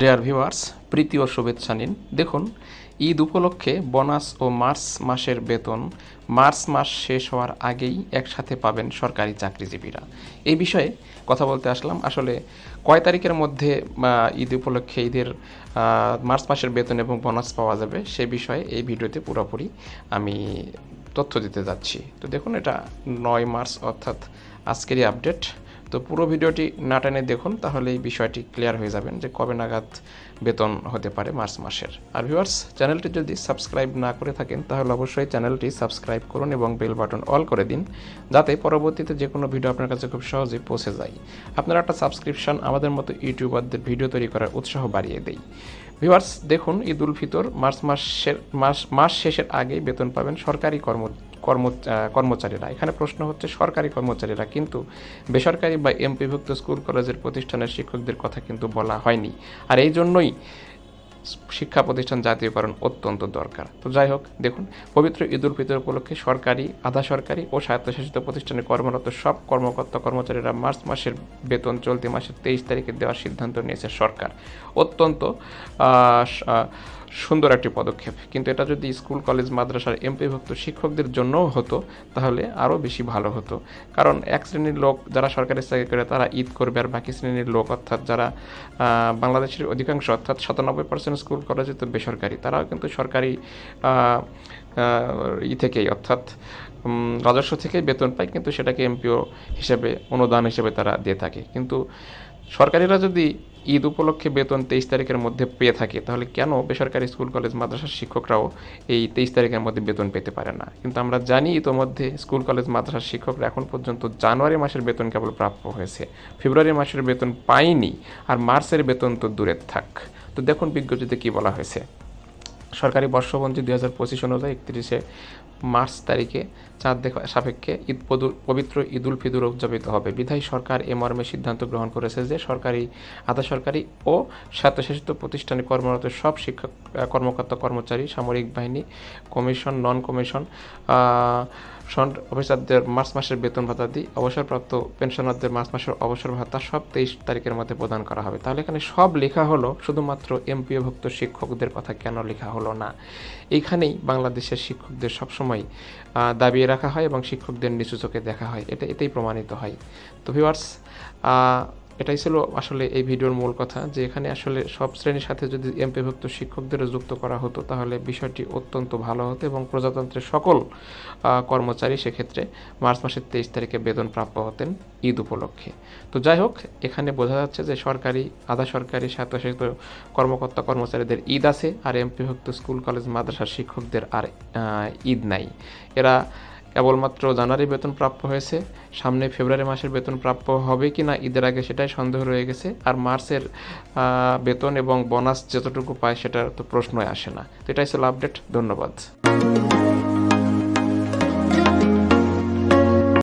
Dear viewers প্রীতি ও শুভেচ্ছা নিন। দেখুন, ঈদ উপলক্ষে বোনাস ও মার্চ মাসের বেতন, মার্চ মাস শেষ হওয়ার আগেই একসাথে পাবেন সরকারি চাকরিজীবীরা। এই বিষয়ে কথা বলতে আসলাম। আসলে কয় তারিখের মধ্যে ঈদ উপলক্ষে ঈদের মার্চ মাসের বেতন এবং বোনাস পাওয়া যাবে সে বিষয়ে এই ভিডিওতে পুরোপুরি আমি তথ্য দিতে যাচ্ছি। তো দেখুন, এটা নয় মার্চ, অর্থাৎ আজকেরই আপডেট তো পুরো ভিডিওটি না টেনে দেখুন তাহলে এই বিষয়টি ক্লিয়ার হয়ে যাবেন যে কবে নাগাদ বেতন হতে পারে মার্চ মাসের। আর ভিউয়ার্স চ্যানেলটি যদি সাবস্ক্রাইব না করে থাকেন, তাহলে অবশ্যই চ্যানেলটি সাবস্ক্রাইব করুন এবং বেল বাটন অল করে দিন, যাতে পরবর্তীতে যে কোনো ভিডিও আপনার কাছে খুব সহজেই পৌঁছে যায়। আপনার একটা সাবস্ক্রিপশন আমাদের মতো ইউটিউবারদের ভিডিও তৈরি করার উৎসাহ বাড়িয়ে দেয় ভিউয়ার্স দেখুন ঈদ উল ফিতর, মার্চ মাসের, মাস মাস শেষের আগেই বেতন পাবেন সরকারি কর্ম কর্ম কর্মচারীরা। এখানে প্রশ্ন হচ্ছে, সরকারি কর্মচারীরা কিন্তু বেসরকারি বা এমপিভুক্ত স্কুল, কলেজের প্রতিষ্ঠানের শিক্ষকদের কথা কিন্তু বলা হয়নি। আর এই জন্যই শিক্ষা প্রতিষ্ঠান জাতীয়করণ অত্যন্ত দরকার। তো যাই হোক, দেখুন, পবিত্র ঈদ উল ফিতর উপলক্ষে সরকারি, আধা সরকারি ও স্বায়ত্তশাসিত প্রতিষ্ঠানে কর্মরত সব কর্মকর্তা, কর্মচারীরা মার্চ মাসের বেতন চলতি মাসের তেইশ তারিখে দেওয়ার সিদ্ধান্ত নিয়েছে সরকার। অত্যন্ত সুন্দর একটি পদক্ষেপ। কিন্তু এটা যদি স্কুল, কলেজ, মাদ্রাসার এমপিভুক্ত শিক্ষকদের জন্যও হতো, তাহলে আরও বেশি ভালো হতো। কারণ এক শ্রেণির লোক যারা সরকারি চাকরি করে, তারা ঈদ করবে আর বাকি শ্রেণির লোক, অর্থাৎ যারা বাংলাদেশের অধিকাংশ, অর্থাৎ সাতানব্বই পার্সেন্ট স্কুল, কলেজে তো বেসরকারি। তারাও কিন্তু সরকারি ই থেকেই, অর্থাৎ রাজস্ব থেকেই বেতন পায়, কিন্তু সেটাকে এমপিও হিসেবে, অনুদান হিসেবে তারা দিয়ে থাকে। কিন্তু সরকারিরা যদি ঈদ উপলক্ষে বেতন তেইশ তারিখের মধ্যে পেয়ে থাকে। তাহলে কেন বেসরকারি স্কুল, কলেজ, মাদ্রাসার শিক্ষকরাও এই তেইশ তারিখের মধ্যে বেতন পেতে পারে না? কিন্তু আমরা জানি ইতোমধ্যে স্কুল, কলেজ, মাদ্রাসার শিক্ষকরা এখন পর্যন্ত জানুয়ারি মাসের বেতন কেবল প্রাপ্য হয়েছে। ফেব্রুয়ারি মাসের বেতন পায়নি, আর মার্চের বেতন তো দূরে থাক। তো দেখুন বিজ্ঞপ্তিতে কি বলা হয়েছে। সরকারি বর্ষপঞ্জি দুই হাজার পঁচিশ অনুযায়ী একত্রিশে মার্চ তারিখে চাঁদ দেখা সাপেক্ষে ঈদ পবিত্র পবিত্র উল ফিদুর উদযাপিত হবে। বিধায়ী সরকার এ মর্মে সিদ্ধান্ত গ্রহণ করেছে যে সরকারি আধা সরকারি ও স্বায়ত্তশাসিত প্রতিষ্ঠানে কর্মরত সব শিক্ষক কর্মকর্তা, কর্মচারী, সামরিক বাহিনী, কমিশন নন কমিশন অফিসারদের মার্চ মাসের বেতন ভাতা দিয়ে অবসরপ্রাপ্ত পেনশনারদের মার্চ মাসের অবসর ভাতা সব তেইশ তারিখের মধ্যে প্রদান করা হবে। তাহলে এখানে সব লেখা হলো, শুধুমাত্র এমপিওভুক্ত শিক্ষকদের কথা কেন লেখা হলো না? এইখানেই বাংলাদেশের শিক্ষকদের সবসময় দাবিয়ে রাখা হয় এবং শিক্ষকদের নিচু চোখে দেখা হয়। এটা, এতেই প্রমাণিত হয়। তো ভিউয়ার্স এটাই ছিল আসলে এই ভিডিওর মূল কথা, যে এখানে আসলে সব শ্রেণির সাথে যদি এমপিভুক্ত শিক্ষকদেরও যুক্ত করা হতো, তাহলে বিষয়টি অত্যন্ত ভালো হতো এবং প্রজাতন্ত্রের সকল কর্মচারী সেক্ষেত্রে মার্চ মাসের তেইশ তারিখে বেতন প্রাপ্য হতেন ঈদ উপলক্ষে। তো যাই হোক, এখানে বোঝা যাচ্ছে যে সরকারি, আধা সরকারি স্বায়ত্তশাসিত কর্মকর্তা কর্মচারীদের ঈদ আছে, আর এমপিভুক্ত স্কুল, কলেজ, মাদ্রাসার শিক্ষকদের আর ঈদ নাই। এরা কেবলমাত্র জানুয়ারি বেতন প্রাপ্য হয়েছে, সামনে ফেব্রুয়ারি মাসের বেতন প্রাপ্য হবে কি না ঈদের আগে সেটাই সন্দেহ রয়ে গেছে, আর মার্চের বেতন এবং বোনাস যতটুকু পায় সেটার তো প্রশ্নই আসে না। তো এটাই ছিল আপডেট ধন্যবাদ।